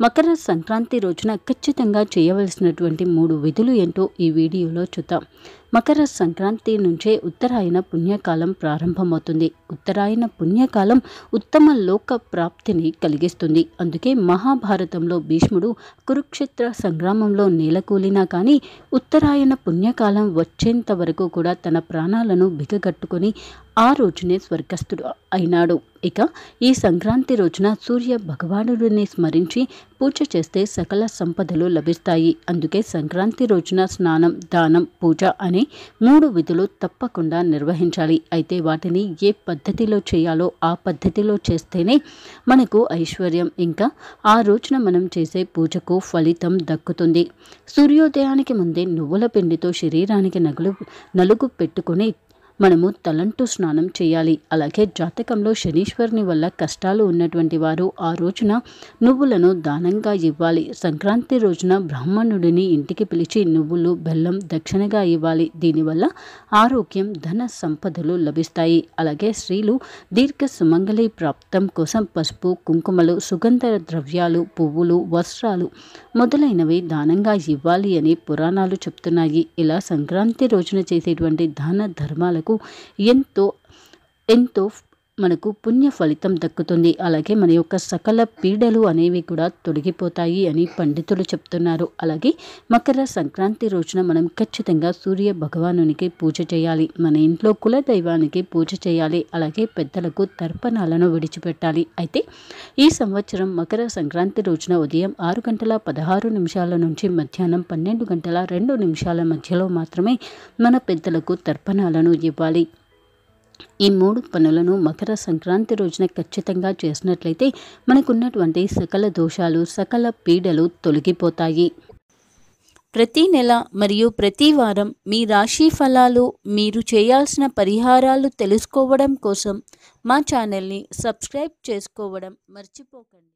మకర సంక్రాంతి రోజున ఖచ్చితంగా చేయవలసినటువంటి మూడు విధులు ఏంటో ఈ వీడియోలో చూద్దాం. మకర సంక్రాంతి నుంచే ఉత్తరాయణ పుణ్యకాలం ప్రారంభమవుతుంది. ఉత్తరాయణ పుణ్యకాలం ఉత్తమ లోక ప్రాప్తిని కలిగిస్తుంది. అందుకే మహాభారతంలో భీష్ముడు కురుక్షేత్ర సంగ్రామంలో నేలకూలినా కానీ ఉత్తరాయణ పుణ్యకాలం వచ్చేంత వరకు కూడా తన ప్రాణాలను బిగగట్టుకొని ఆ రోజునే స్వర్గస్థుడు అయినాడు. ఇక ఈ సంక్రాంతి రోజున సూర్య భగవానుడిని స్మరించి పూజ చేస్తే సకల సంపదలు లభిస్తాయి. అందుకే సంక్రాంతి రోజున స్నానం దానం పూజ అనే మూడు విధులు తప్పకుండా నిర్వహించాలి. అయితే వాటిని ఏ పద్ధతిలో చేయాలో ఆ పద్ధతిలో చేస్తేనే మనకు ఐశ్వర్యం. ఇంకా ఆ రోజున మనం చేసే పూజకు ఫలితం దక్కుతుంది. సూర్యోదయానికి ముందే నువ్వుల పిండితో శరీరానికి నగులు నలుగు పెట్టుకుని మనము తలంటూ స్నానం చేయాలి. అలాగే జాతకంలో శనీశ్వరుని వల్ల కష్టాలు ఉన్నటువంటి వారు ఆ రోజున నువ్వులను దానంగా ఇవ్వాలి. సంక్రాంతి రోజున బ్రాహ్మణుడిని ఇంటికి పిలిచి నువ్వులు బెల్లం దక్షిణగా ఇవ్వాలి. దీనివల్ల ఆరోగ్యం ధన సంపదలు లభిస్తాయి. అలాగే స్త్రీలు దీర్ఘ సుమంగళి ప్రాప్తం కోసం పసుపు కుంకుమలు సుగంధ ద్రవ్యాలు పువ్వులు వస్త్రాలు మొదలైనవి దానంగా ఇవ్వాలి అని పురాణాలు చెప్తున్నాయి. ఇలా సంక్రాంతి రోజున చేసేటువంటి దాన ధర్మాలకు ಹಾಗೂ ಎಂಟು ಎಂಟು మనకు పుణ్య ఫలితం దక్కుతుంది. అలాగే మన యొక్క సకల పీడలు అనేవి కూడా తొలగిపోతాయి అని పండితులు చెప్తున్నారు. అలాగే మకర సంక్రాంతి రోజున మనం ఖచ్చితంగా సూర్య భగవానునికి పూజ చేయాలి. మన ఇంట్లో కుల దైవానికి పూజ చేయాలి. అలాగే పెద్దలకు తర్పణాలను విడిచిపెట్టాలి. అయితే ఈ సంవత్సరం మకర సంక్రాంతి రోజున ఉదయం ఆరు గంటల పదహారు నిమిషాల నుంచి మధ్యాహ్నం పన్నెండు గంటల రెండు నిమిషాల మధ్యలో మాత్రమే మన పెద్దలకు తర్పణాలను ఇవ్వాలి. ఈ మూడు పనులను మకర సంక్రాంతి రోజున ఖచ్చితంగా చేసినట్లయితే మనకున్నటువంటి సకల దోషాలు సకల పీడలు తొలగిపోతాయి. ప్రతి నెల మరియు ప్రతి వారం మీ రాశి ఫలాలు మీరు చేయాల్సిన పరిహారాలు తెలుసుకోవడం కోసం మా ఛానల్ని సబ్స్క్రైబ్ చేసుకోవడం మర్చిపోకండి.